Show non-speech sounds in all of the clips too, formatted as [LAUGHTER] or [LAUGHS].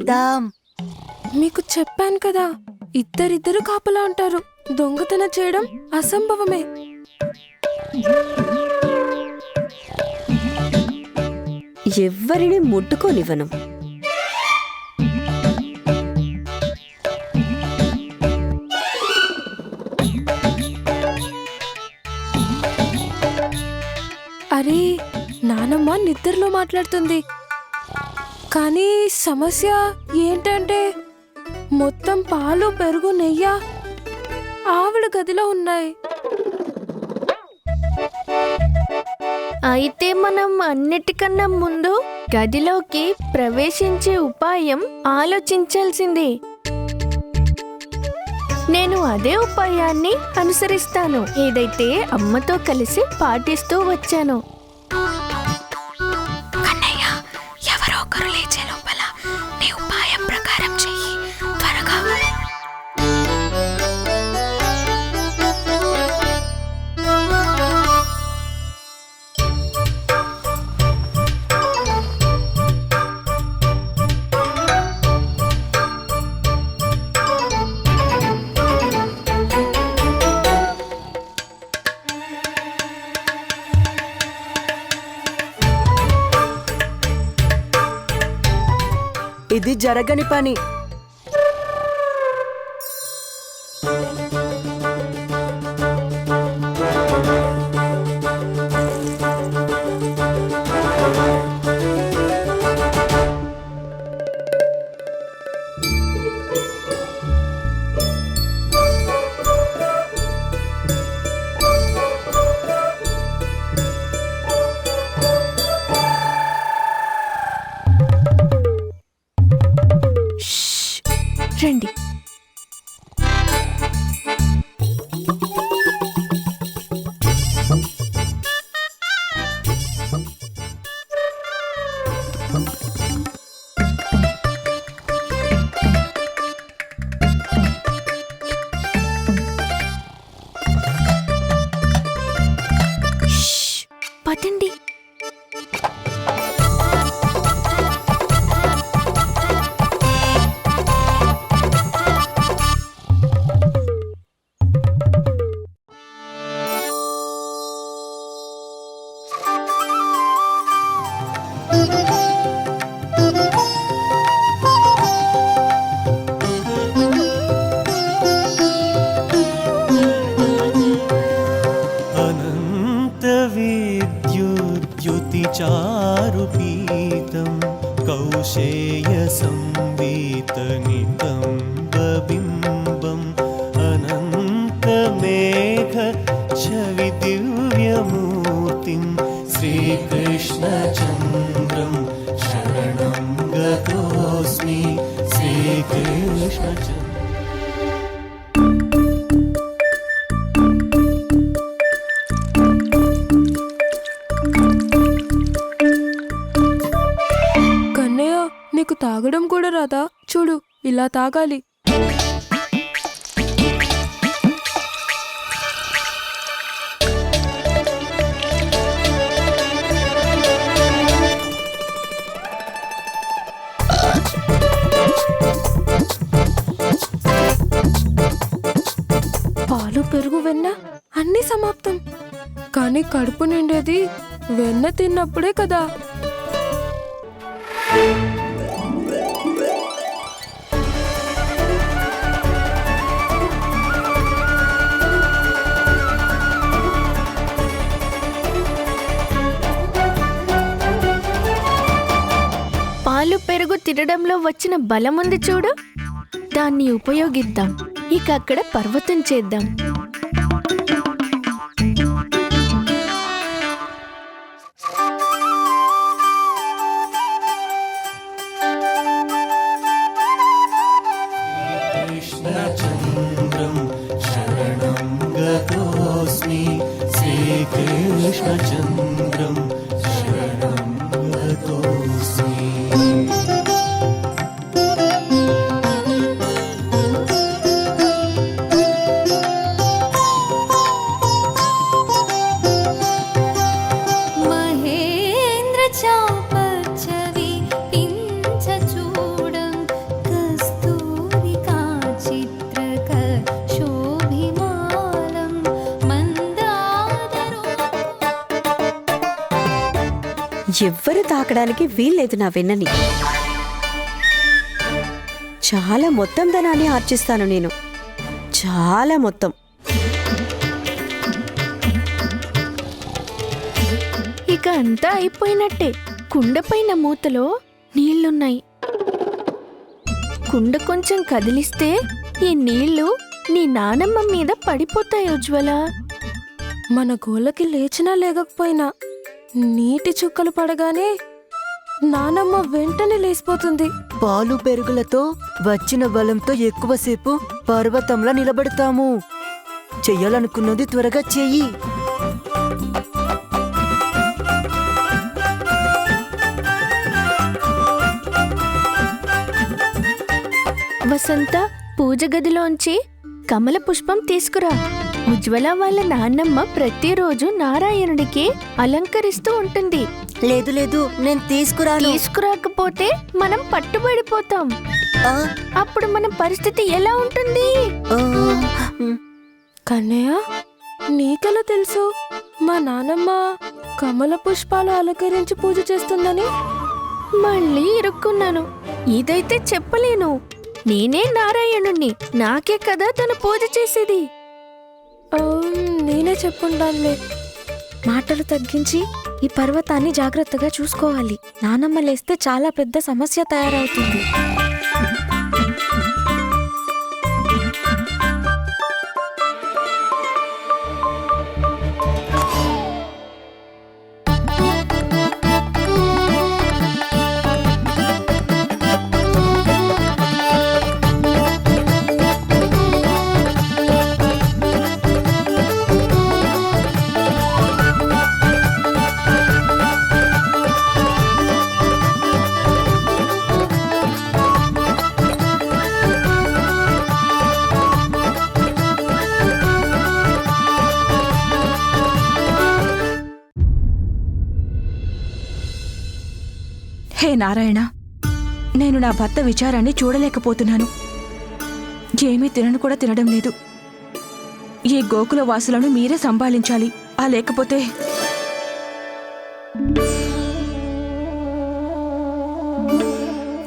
చేద్దాం. మీకు చెప్పాను కదా ఇద్దరిద్దరు కాపలా ఉంటారు. దొంగతనం చేయడం అసంభవమే. ఎవ్వరిని ముట్టుకోనివ్వను. అరే నానమ్మ నిద్రలో మాట్లాడుతుంది. కానీ సమస్య ఏంటంటే మొత్తం పాలు పెరుగు నెయ్య ఆవిడ గదిలో ఉన్నాయి. అయితే మనం అన్నిటికన్నా ముందు గదిలోకి ప్రవేశించే ఉపాయం ఆలోచించాల్సింది. నేను అదే ఉపాయాన్ని అనుసరిస్తాను. ఏదైతే అమ్మతో కలిసి పాటిస్తూ వచ్చాను. జరగని పని. కన్నయ్య నీకు తాగడం కూడా రాదా? చూడు ఇలా తాగాలి. కడుపు నిండేది వెన్న తిన్నప్పుడే కదా. పాలు పెరుగు తినడంలో వచ్చిన బలం ఉంది చూడు. దాన్ని ఉపయోగిద్దాం. ఇక అక్కడ పర్వతం చేద్దాం. ಕೃಷ್ಣ ಚ తాకడానికి వీల్లేదు నా వెన్నని. చాలా మొత్తం ధనాన్ని ఆర్జిస్తాను నేను. చాలా మొత్తం. ఇక అంతా అయిపోయినట్టే. కుండపైన మూతలో నీళ్ళున్నాయి కుండ కొంచెం కదిలిస్తే ఈ నీళ్ళు నీ నానమ్మ మీద పడిపోతాయి ఉజ్వల మన గోలకి లేచినా లేకపోయినా నీటి చుక్కలు పడగానే నానమ్మ వెంటనే లేసిపోతుంది పాలు పెరుగులతో వచ్చిన బలంతో ఎక్కువసేపు పర్వతంలా నిలబడతాము. చెయ్యాలనుకున్నది త్వరగా చెయ్యి. వసంత పూజ గదిలోంచి కమల పుష్పం తీసుకురా. ఉజ్వల వాళ్ళ నాన్నమ్మ ప్రతిరోజు నారాయణుడికి అలంకరిస్తూ ఉంటుంది. లేదు లేదు నేను తీసుకురాను. తీసుకురాకపోతే మనం పట్టుబడిపోతాం. ఆ, అప్పుడు మన పరిస్థితి ఎలా ఉంటుంది? ఆ, ఉమ్. కన్నయ్య నీకెలా తెలుసు? మా నానమ్మ కమల పుష్పాలు అలంకరించి పూజ చేస్తుందని. మళ్ళీ ఇరుక్కున్నాను. ఇదైతే చెప్పలేను. నేనే నారాయణుణ్ణి. నాకే కదా తను పూజ చేసేది. ఆ, నేనే చెప్పుంటానులే. మాటలు తగ్గించి ఈ పర్వతాన్ని జాగ్రత్తగా చూసుకోవాలి. నానమ్మ లేస్తే చాలా పెద్ద సమస్య తయారవుతుంది. హే నారాయణ నేను నా భర్త విచారాన్ని చూడలేకపోతున్నాను. ఏమీ తినను కూడా తినడం లేదు. ఈ గోకుల వాసులను మీరే సంభాళించాలి. ఆ లేకపోతే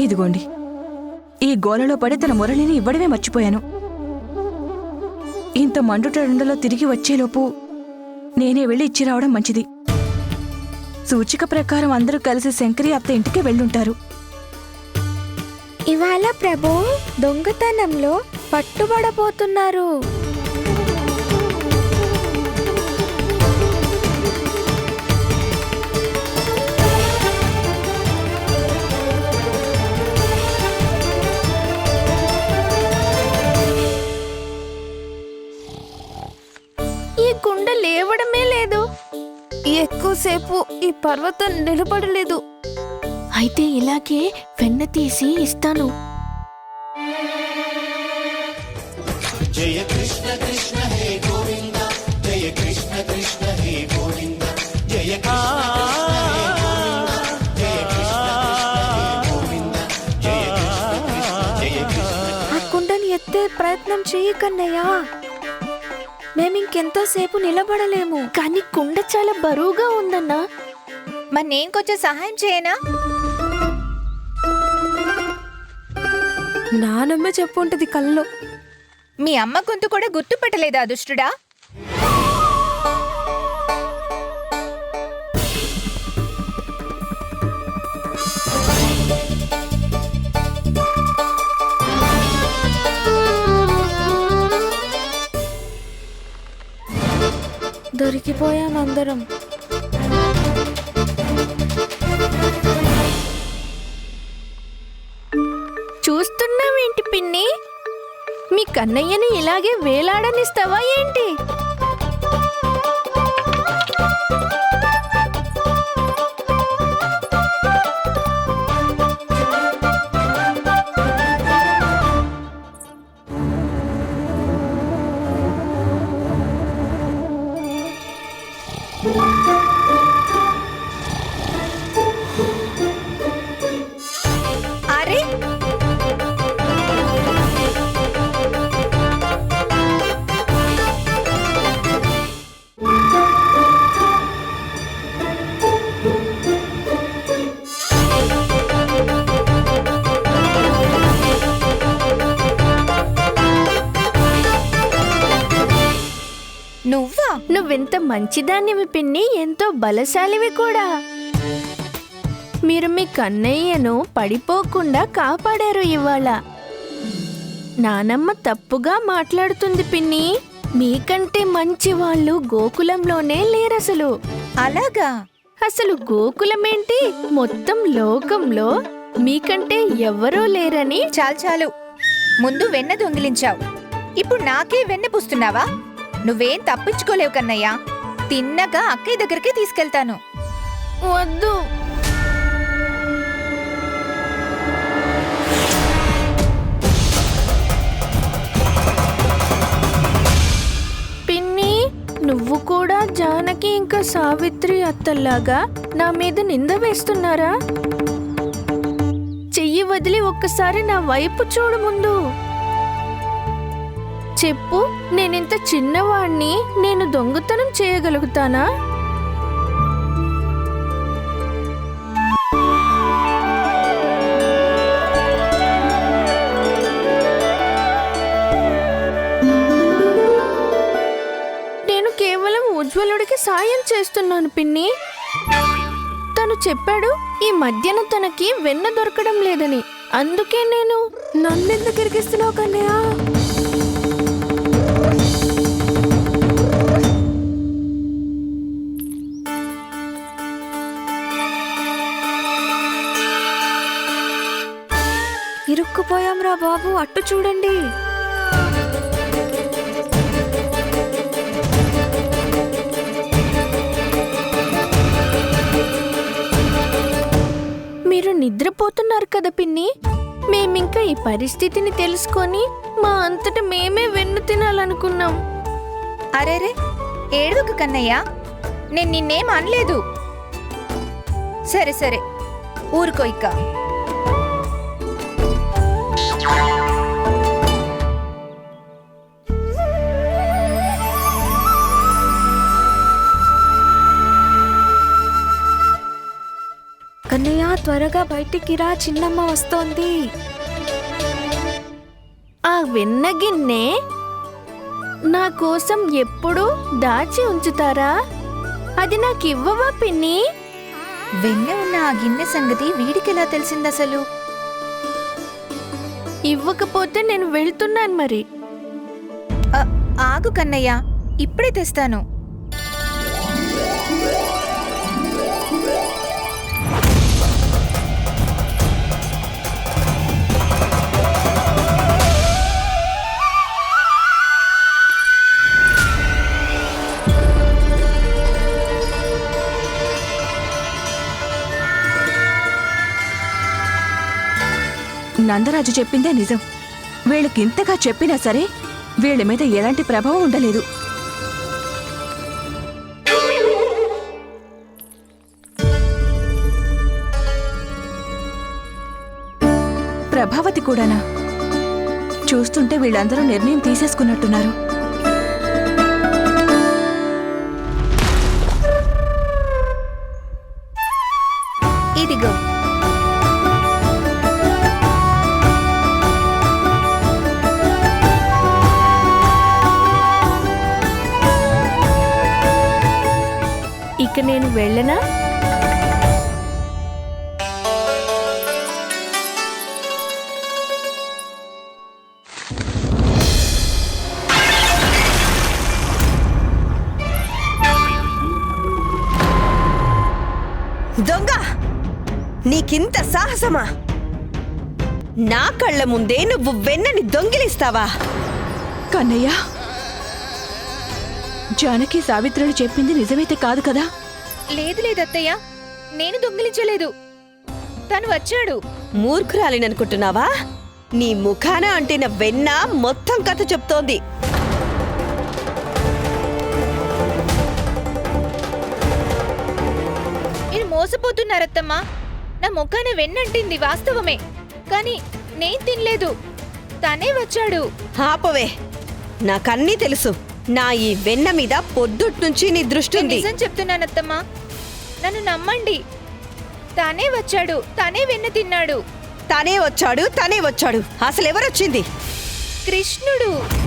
ఇదిగోండి. ఈ గోలలో పడి తన మురళిని ఇవ్వడమే మర్చిపోయాను. ఇంత మండుటెండలో తిరిగి వచ్చేలోపు నేనే వెళ్ళి ఇచ్చి రావడం మంచిది. సూచిక ప్రకారం అందరూ కలిసి శంకరి అత్త ఇంటికి వెళ్ళుంటారు. ఇవాళ ప్రభు దొంగతనంలో పట్టుబడబోతున్నారు. ఈ కుండ లేవడమే లేదు. ఎక్కువసేపు ఈ పర్వతం నిలబడలేదు. అయితే ఇలాగే వెన్న తీసి ఇస్తాను. జయ కృష్ణ కృష్ణ హే గోవింద జయ కృష్ణ కృష్ణ హే గోవింద జయ కృష్ణ ఆ కుండని ఎత్తే ప్రయత్నం చెయ్యి కన్నయ్య. మేమింకెంతోసేపు నిలబడలేము. కానీ కుండ చాలా బరువుగా ఉందన్నా. మరి నేను కొంచెం సహాయం చేయనా? నానమ్మ చెప్పుంటది కల్లో మీ అమ్మ గొంతు కూడా గుర్తుపట్టలేదా దుష్టుడా దొరికిపోయాం అందరం. చూస్తున్నావేంటి పిన్ని? మీ కన్నయ్యని ఇలాగే వేలాడనిస్తావా ఏంటి? నువ్వెంత మంచిదానివి పిన్ని ఎంతో బలశాలివి కూడా. మీరు మీ కన్నయ్యను పడిపోకుండా కాపాడారు ఇవాళ. నానమ్మ తప్పుగా మాట్లాడుతుంది పిన్ని. మీకంటే మంచి వాళ్ళు గోకులంలోనే లేరసలు. అలాగా? అసలు గోకులమేంటి? మొత్తం లోకంలో మీకంటే ఎవరూ లేరని. చాలు చాలు. ముందు వెన్న దొంగిలించావు. ఇప్పుడు నాకే వెన్న పుస్తున్నావా? నువ్వేం తప్పించుకోలేవు కన్నయ్య. తిన్నగా అక్కయ్య దగ్గరికి తీసుకెళ్తాను. వద్దు. పిన్ని నువ్వు కూడా జానకి ఇంకా సావిత్రి అత్తల్లాగా నా మీద నింద వేస్తున్నారా? చెయ్యి వదిలి ఒక్కసారి నా వైపు చూడు ముందు. చెప్పు నేనింత చిన్నవాణ్ణి నేను దొంగతనం చేయగలుగుతానా? నేను కేవలం ఉజ్వలుడికి సాయం చేస్తున్నాను పిన్ని. తను చెప్పాడు ఈ మధ్యన తనకి వెన్న దొరకడం లేదని. అందుకే నేను నన్నెందుకు ఇరికిస్తున్నావు కన్నయ్యా? ఇరుక్కుపోయాంరా బాబు? అట్టు చూడండి. మీరు నిద్రపోతున్నారు కదా పిన్ని. మేమింకా ఈ పరిస్థితిని తెలుసుకొని మా అంతట మేమే వెన్ను తినాలనుకున్నాం. అరేరే ఏడుకు కన్నయ్య? నేను నిన్నేం అనలేదు. సరే సరే ఊరుకో ఇక్క. కన్నయ్య త్వరగా బయటికి రా చిన్నమ్మ వస్తోంది. ఆ వెన్న గిన్నె నా కోసం ఎప్పుడూ దాచి ఉంచుతారా? అది నాకు ఇవ్వవా పిన్ని? వెన్న ఉన్న ఆ గిన్నె సంగతి వీడికెలా తెలిసిందసలు? ఇవ్వకపోతే నేను వెళ్తున్నాను మరి. ఆగు కన్నయ్య ఇప్పుడే తెస్తాను. నందరాజు చెప్పిందే నిజం. వీళ్ళకి ఇంతగా చెప్పినా సరే వీళ్ళ మీద ఎలాంటి ప్రభావం ఉండలేదు. ప్రభావతి కూడానా? చూస్తుంటే వీళ్ళందరూ నిర్ణయం తీసేసుకున్నట్టున్నారు. నీకింత సాహసమా? నా కళ్ళ ముందే నువ్వు వెన్నని దొంగిలిస్తావా? కన్నయ్య జానకి సావిత్రులు చెప్పింది నిజమైతే కాదు కదా? లేదు లేదు అత్తయ్య నేను దొంగిలించలేదు. తను వచ్చాడు. మూర్ఖురాలిననుకుంటున్నావా? నీ ముఖాన అంటిన వెన్న మొత్తం కథ చెప్తోంది. మీరు మోసపోతున్నారత్తమ్మా. నా ముఖాన వెన్నంటింది వాస్తవమే. కానీ నేను తినలేదు. తనే వచ్చాడు. ఆపవే. నాకన్నీ తెలుసు. నా ఈ వెన్న మీద పొద్దుట్నుంచి నీ దృష్టి ఉంది. నిజం చెప్తున్నానత్తమ్మా. నన్ను నమ్మండి. తనే వచ్చాడు. తనే వెన్న తిన్నాడు. తనే వచ్చాడు. తనే వచ్చాడు. అసలు ఎవరొచ్చింది కృష్ణుడు.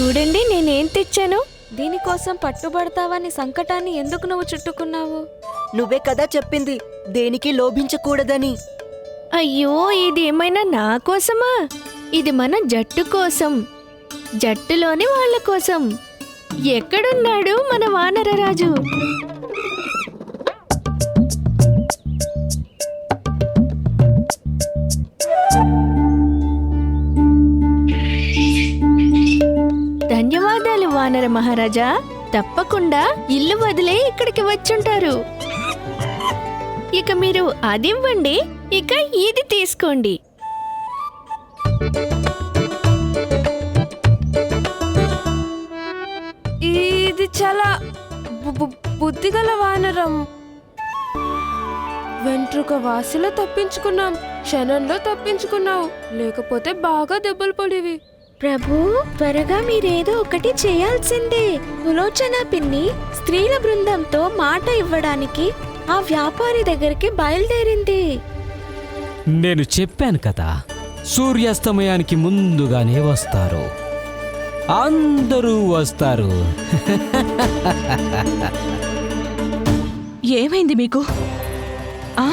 చూడండి నేనేం తెచ్చాను? దీనికోసం పట్టుబడతావని సంకటాన్ని ఎందుకు నువ్వు చుట్టుకున్నావు? నువ్వే కదా చెప్పింది దేనికి లోభించకూడదని. అయ్యో ఇది ఏమైనా నా కోసమా? ఇది మన జట్టు కోసం జట్టులోని వాళ్ళ కోసం. ఎక్కడున్నాడు మన వానరరాజు? మహారాజా తప్పకుండా ఇల్లు వదిలే ఇక్కడికి వచ్చుంటారు. ఇక మీరు అదివ్వండి ఇక ఇది తీసుకోండి. ఇది చాలా బుద్ధిగల వానరం. వెంట్రుక వాసిలో తప్పించుకున్నాం క్షణంలో తప్పించుకున్నావు లేకపోతే బాగా దెబ్బలు పడేవి. ప్రభు త్వరగా మీరేదో ఒకటి చేయాల్సిందే. సులోచన పిన్ని స్త్రీల బృందంతో మాట ఇవ్వడానికి ఆ వ్యాపారి దగ్గరికి బయలుదేరింది. నేను చెప్పాను కదా సూర్యాస్తమయానికి ముందుగానే వస్తారు. అందరూ వస్తారు. [LAUGHS] ఏమైంది మీకు? ఆ?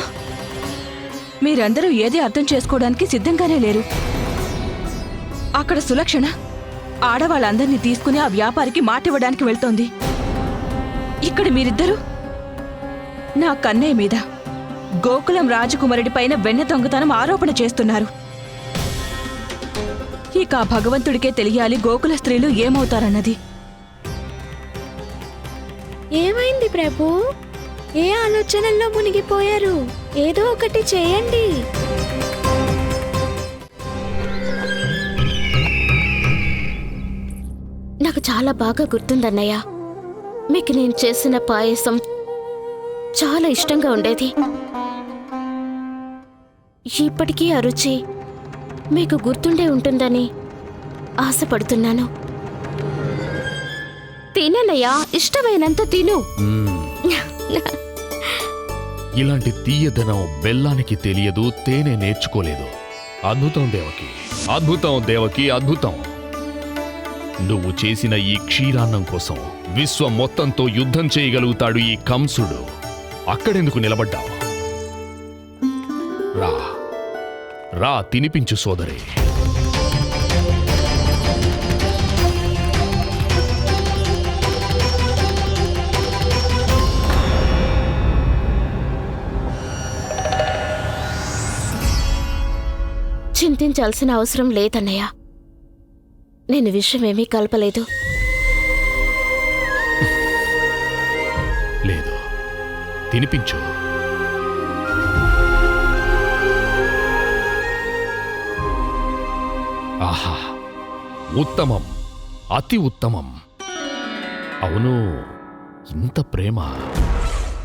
మీరందరూ ఏది అర్థం చేసుకోవడానికి సిద్ధంగానే లేరు. అక్కడ సులక్షణ. ఆడవాళ్ళందరినీ తీసుకుని ఆ వ్యాపారికి మాటివ్వడానికి వెళ్తోంది. ఇక్కడ మీరిద్దరూ? నా కన్నయ్య మీద గోకులం రాజకుమారుడి పైన వెన్నె దొంగతనం ఆరోపణ చేస్తున్నారు. ఇక ఆ భగవంతుడికే తెలియాలి గోకుల స్త్రీలు ఏమవుతారన్నది. ఏమైంది ప్రభు? ఏ ఆలోచనల్లో మునిగిపోయారు? ఏదో ఒకటి చేయండి. నాకు చాలా బాగా గుర్తుందన్నయ్య. మీకు నేను చేసిన పాయసం చాలా ఇష్టంగా ఉండేది. ఇప్పటికీ ఆ రుచి మీకు గుర్తుండే ఉంటుందని ఆశపడుతున్నాను. తిననయ్యా ఇష్టమైనంత తిను. ఇలాంటి తీయదనం బెల్లానికి తెలియదు తేనె నేర్చుకోలేదు. అద్భుతం దేవకి అద్భుతం దేవకి అద్భుతం. నువ్వు చేసిన ఈ క్షీరాన్నం కోసం విశ్వం మొత్తంతో యుద్ధం చేయగలుగుతాడు ఈ కంసుడు. అక్కడెందుకు నిలబడ్డావు? రా. రా తినిపించు సోదరి. చింతించాల్సిన అవసరం లేదన్నయ్యా. నేను విషయమేమీ కలపలేదు. లేదు. తినిపించు. ఆహా. ఉత్తమం. అతి ఉత్తమం. అవును. ఇంత ప్రేమ.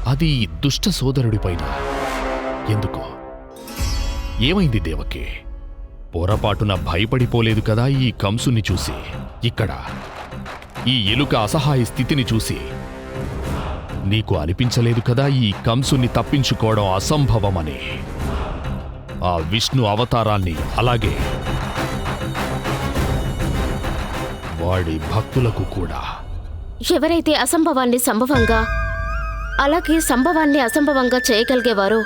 అది దుష్ట సోదరుడిపైన ఎందుకు? ఏమైంది దేవకి? పొరపాటున భయపడిపోలేదు కదా ఈ కంసుని చూసి. ఇక్కడ ఈ ఎలుక అసహాయ స్థితిని చూసి. నీకు అనిపించలేదు కదా ఈ కంసుని తప్పించుకోవడం అసంభవమని. ఆ విష్ణు అవతారాన్ని అలాగే. వాడి భక్తులకు కూడా. ఎవరైతే అసంభవాన్ని సంభవంగా అలాగే సంభవాన్ని అసంభవంగా చేయగలిగేవారో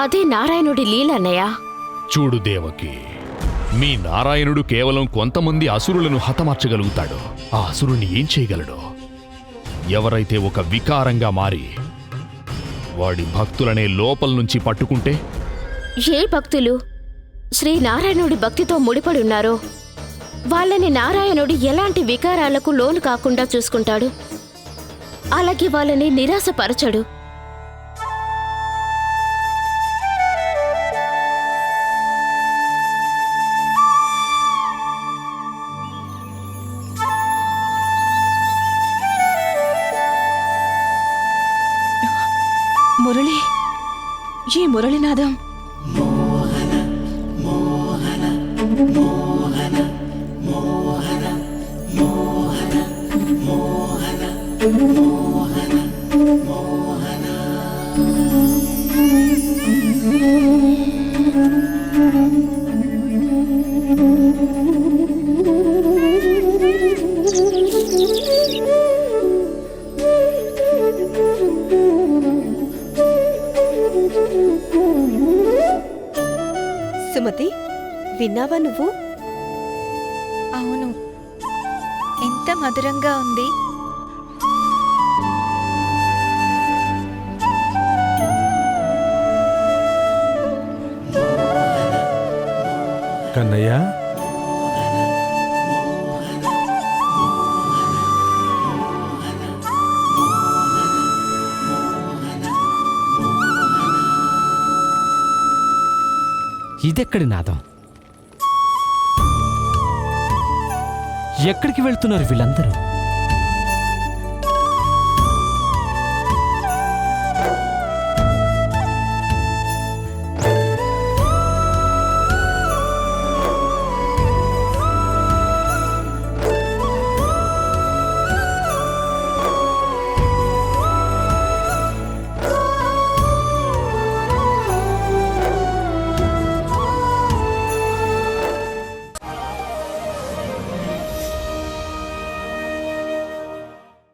అదే నారాయణుడి లీలన్నయ్యా. చూడు దేవకి మీ నారాయణుడు కేవలం కొంతమంది అసురులను హతమార్చగలుగుతాడు. ఆ అసురుని ఏం చేయగలడు? ఎవరైతే ఒక వికారంగా మారి వాడి భక్తులనే లోపల నుంచి పట్టుకుంటే? ఏ భక్తులు? శ్రీ నారాయణుడి భక్తితో ముడిపడి ఉన్నారో వాళ్ళని నారాయణుడు ఎలాంటి వికారాలకు లోను కాకుండా చూసుకుంటాడు? అలాగే వాళ్ళని నిరాశపరచడు. ఈ విన్నావా నువ్వు? అవును. ఎంత మధురంగా ఉంది. కన్నయ్య? ఇదెక్కడి నాదం? ఎక్కడికి వెళ్తున్నారు వీళ్ళందరూ?